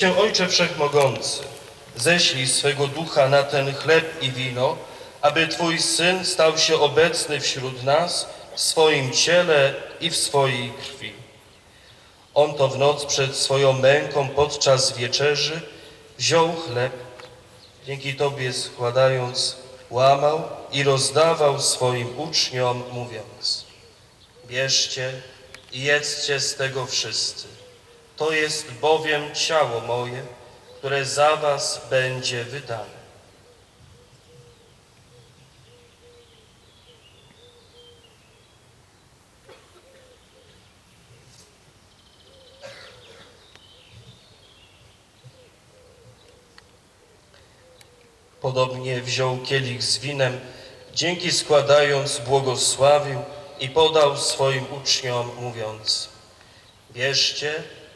Cię, Ojcze Wszechmogący, ześlij swego ducha na ten chleb i wino, aby Twój Syn stał się obecny wśród nas w swoim ciele i w swojej krwi. On to w noc przed swoją męką podczas wieczerzy wziął chleb, dzięki Tobie składając, łamał i rozdawał swoim uczniom, mówiąc Bierzcie i jedzcie z tego wszyscy. To jest bowiem ciało moje, które za was będzie wydane. Podobnie wziął kielich z winem, dzięki składając błogosławił i podał swoim uczniom, mówiąc Bierzcie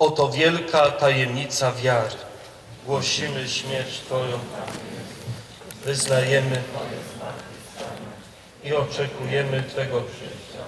Oto wielka tajemnica wiary. Głosimy śmierć Twoją, wyznajemy i oczekujemy Twego przyjścia.